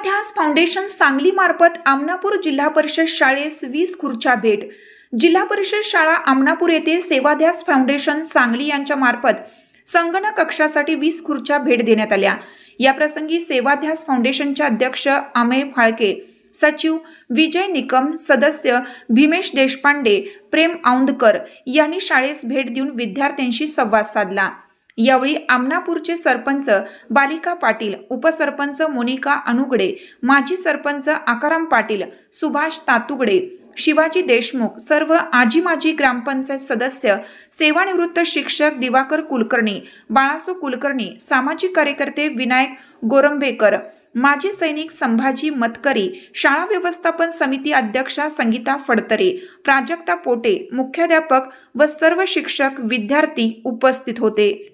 Sevadhyas foundation Sangli मार्फत आमनापूर जिल्हा परिषद शाळेस वीस खुर्च्या भेट. जिल्हा परिषद शाळा आमनापूर येथे सेवाध्यास फाउंडेशन सांगली यांच्या मार्फत संगणक कक्षासाठी वीस खुर्च्या भेट देण्यात आल्या. याप्रसंगी सेवाध्यास फाउंडेशनचे अध्यक्ष अमेय फाळके सचिव विजय निकम सदस्य भीमेश देशपांडे प्रेम औंदकर यांनी शाळेस भेट देऊन विद्यार्थ्यांशी संवाद साधला. यावेळी आमनापूरचे सरपंच बालिका पाटील उपसरपंच मोनिका अनुगडे माजी सरपंच आकाराम पाटील सुभाष तातुगडे शिवाजी देशमुख सर्व आजी माजी ग्रामपंचायत सदस्य सेवानिवृत्त शिक्षक दिवाकर कुलकर्णी बाळासो कुलकर्णी सामाजिक कार्यकर्ते विनायक गोरंबेकर माजी सैनिक संभाजी मतकरी शाळा व्यवस्थापन समिती अध्यक्षा संगीता फडतरे प्राजक्ता पोटे मुख्याध्यापक व सर्व शिक्षक विद्यार्थी उपस्थित होते.